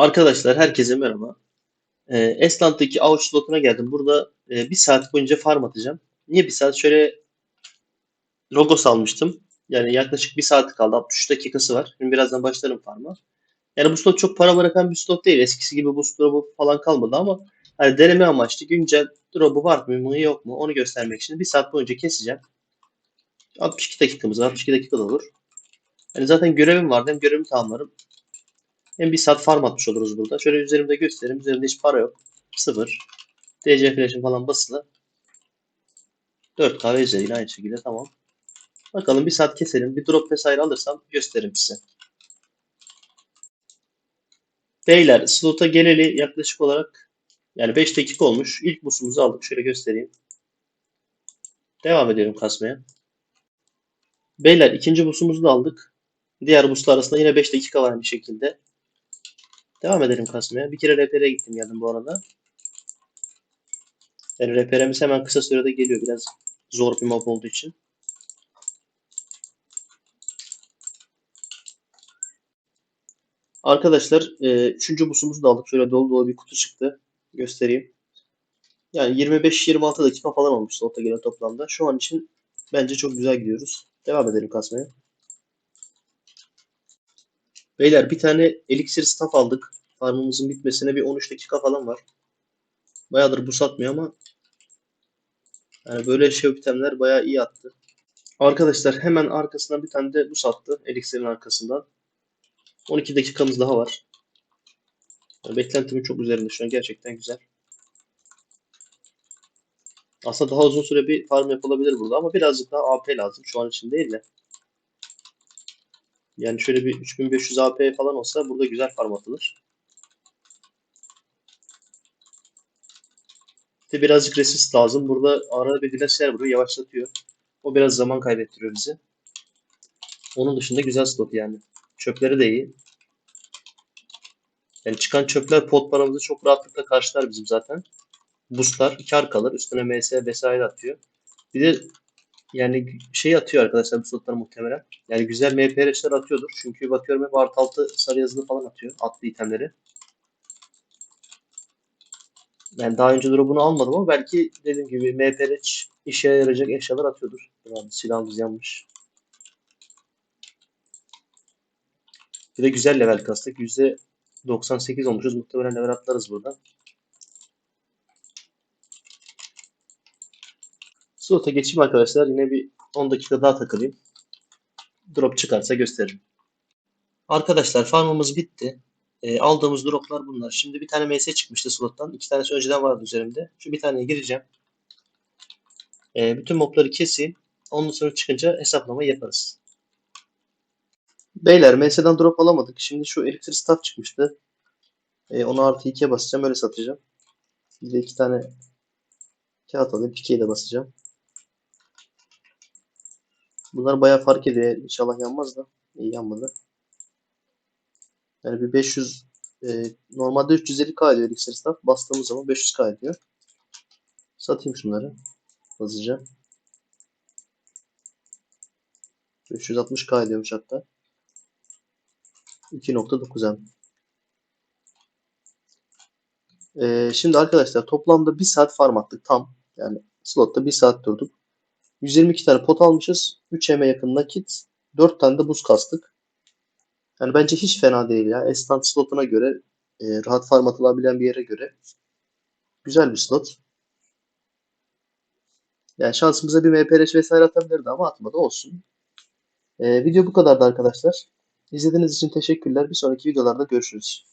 Arkadaşlar herkese merhaba. Ee, Esland'daki Avuç slotuna geldim. Burada e, bir saat boyunca farm atacağım. Niye bir saat? Şöyle Logos almıştım. Yani yaklaşık bir saat kaldı. 63 dakikası var. Şimdi birazdan başlarım farma. Yani bu slot çok para bırakan bir slot değil. Eskisi gibi boost drop'u falan kalmadı ama hani deneme amaçlı güncel drop'u var mı yok mu onu göstermek için bir saat boyunca keseceğim. 62 dakikamız var. 62 dakika da olur. Yani zaten görevim vardı. Hem görevimi tamamlarım. Hem bir saat farm atmış oluruz burada. Şöyle üzerimde göstereyim. Üzerimde hiç para yok. Sıfır. DC flash'im falan basılı. 4K ve üzeriyle aynı şekilde tamam. Bakalım bir saat keselim. Bir drop vesaire alırsam gösteririm size. Beyler slota geleli yaklaşık olarak yani 5 dakika olmuş. İlk busumuzu aldık. Şöyle göstereyim. Devam edelim kasmaya. Beyler ikinci busumuzu da aldık. Diğer buslar arasında yine 5 dakika var bir şekilde. Devam edelim kasmaya. Bir kere repere gittim geldim bu arada. Yani reperemiz hemen kısa sürede geliyor. Biraz zor bir mob olduğu için. Arkadaşlar e, üçüncü busumuzu da aldık. Şöyle dolu dolu bir kutu çıktı. Göstereyim. Yani 25-26 dakika falan olmuş slota gelen toplamda. Şu an için bence çok güzel gidiyoruz. Devam edelim kasmaya. Beyler bir tane elixir staff aldık. Farmımızın bitmesine bir 13 dakika falan var. Bayağıdır bu satmıyor ama yani böyle şey itemler bayağı iyi attı. Arkadaşlar hemen arkasından bir tane de bu sattı. Elixir'in arkasından. 12 dakikamız daha var. Yani beklentimin çok üzerinde şu an. Gerçekten güzel. Aslında daha uzun süre bir farm yapılabilir burada ama birazcık daha AP lazım. Şu an için değil de. Yani şöyle bir 3500 AP falan olsa burada güzel farm atılır. İşte birazcık resist lazım. Burada arada bir glacier vuruyor. Yavaşlatıyor. O biraz zaman kaybettiriyor bizi. Onun dışında güzel slot yani. Çöpleri de iyi. Yani çıkan çöpler pot paramızı çok rahatlıkla karşılar bizim zaten. Boostlar kar kalır. Üstüne MS vesaire atıyor. Bir de yani şey atıyor arkadaşlar bu slotlar muhtemelen. Yani güzel MPR'ler atıyordur. Çünkü bakıyorum hep artı altı sarı yazılı falan atıyor. Atlı itemleri. Yani daha önce drop'unu almadım ama belki dediğim gibi MPR işe yarayacak eşyalar atıyordur. Abi silahımız yanmış. Bir de güzel level kastık. %98 olmuşuz. Muhtemelen level atlarız burada. Slot'a geçeyim arkadaşlar. Yine bir 10 dakika daha takılayım. Drop çıkarsa gösteririm. Arkadaşlar farmımız bitti. E, aldığımız droplar bunlar. Şimdi bir tane MS çıkmıştı slottan. İki tanesi önceden vardı üzerimde. Şu bir taneye gireceğim. E, bütün mobları keseyim. Ondan sonra çıkınca hesaplama yaparız. Beyler MS'den drop alamadık. Şimdi şu elektrik staff çıkmıştı. E, onu artı 2'ye basacağım. Öyle satacağım. Bir de iki tane kağıt alayım. Pikeyi de basacağım. Bunlar bayağı fark ediyor. İnşallah yanmaz da. İyi yanmadı. Yani bir 500 e, normalde 350k ediyor Elixir Staff. Bastığımız zaman 500k ediyor. Satayım şunları. Hızlıca. 560k ediyormuş hatta. 2.9 M. Ee, şimdi arkadaşlar toplamda 1 saat farm attık tam. Yani slotta 1 saat durduk. 122 tane pot almışız. 3 M'e yakın nakit. 4 tane de buz kastık. Yani bence hiç fena değil ya. Estant slotuna göre e, rahat farm atılabilen bir yere göre güzel bir slot. Yani şansımıza bir MPRH vesaire atabilirdi ama atmadı olsun. E, video bu kadardı arkadaşlar. İzlediğiniz için teşekkürler. Bir sonraki videolarda görüşürüz.